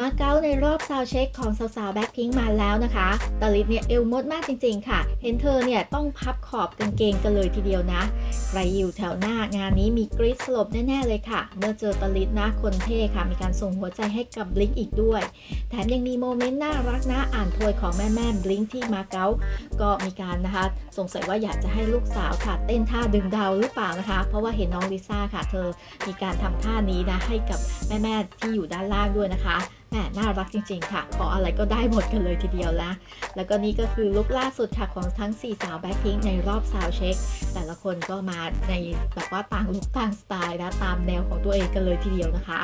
มาเก๊าในรอบซาวเช็คของสาวๆแบ็คพิงมาแล้วนะคะตาลิดเนี่ยเอวมดมากจริงๆค่ะ เห็นเธอเนี่ยต้องพับขอบกางเกงกันเลยทีเดียวนะ ใครอยู่แถวหน้างานนี้มีกรี๊ดสลบแน่ๆเลยค่ะ เมื่อเจอตาลิดนะคนเท่ค่ะ มีการส่งหัวใจให้กับบลิงอีกด้วย แถมยังมีโมเมนต์น่ารักนะอ่านโพยของแม่ๆบลิงที่มาเก๊าก็มีการนะคะสงสัยว่าอยากจะให้ลูกสาวค่ะ เต้นท่าดึงดาวหรือเปล่านะคะ เพราะว่าเห็นน้องลิซ่าค่ะ เธอมีการทำท่านี้นะให้กับแม่ๆที่อยู่ด้านล่างด้วยนะคะ น่ารักจริง ๆ ค่ะ ขออะไรก็ได้หมดกันเลยทีเดียวละแล้วก็นี่ก็คือลุคล่าสุดค่ะของทั้ง 4 สาวแบ็คพิงในรอบซาวเช็ค แต่ละคนก็มาในแบบว่าต่างลุคต่างสไตล์นะตามแนวของตัวเองกันเลยทีเดียวนะคะ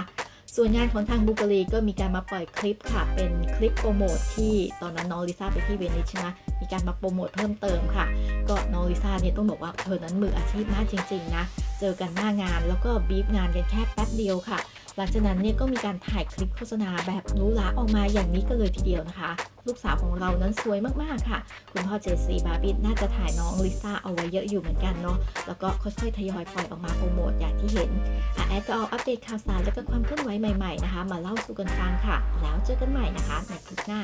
ส่วนงานของทางบุกรีก็มีการมาปล่อยคลิปค่ะ เป็นคลิปโปรโมทที่ตอนนั้นน้องลิซ่าไปที่เวนิสใช่ไหมมีการมาโปรโมทเพิ่มเติมค่ะ ก็น้องลิซ่าเนี่ยต้องบอกว่าเธอนั้นมืออาชีพมากจริง ๆ นะ เจอกันหน้างานแล้วก็บีฟงานกันแค่แป๊บเดียวค่ะ หลังจากนั้นเนี่ยก็มีการถ่ายคลิปโฆษณาแบบรูหราออกมาอย่างนี้กันเลยทีเดียวนะคะ ลูกสาวของเรานั้นสวยมากๆค่ะ คุณพ่อเจสซี่บาร์บิทน่าจะถ่ายน้องลิซ่าเอาไว้เยอะอยู่เหมือนกันเนาะ แล้วก็ค่อยๆทยอยปล่อยออกมาโปรโมทอย่างที่เห็น แอดก็เอาอัปเดตข่าวสารแล้วก็ความเคลื่อนไหวใหม่ๆนะคะ มาเล่าสู่กันฟังค่ะ แล้วเจอกันใหม่นะคะในคลิปหน้า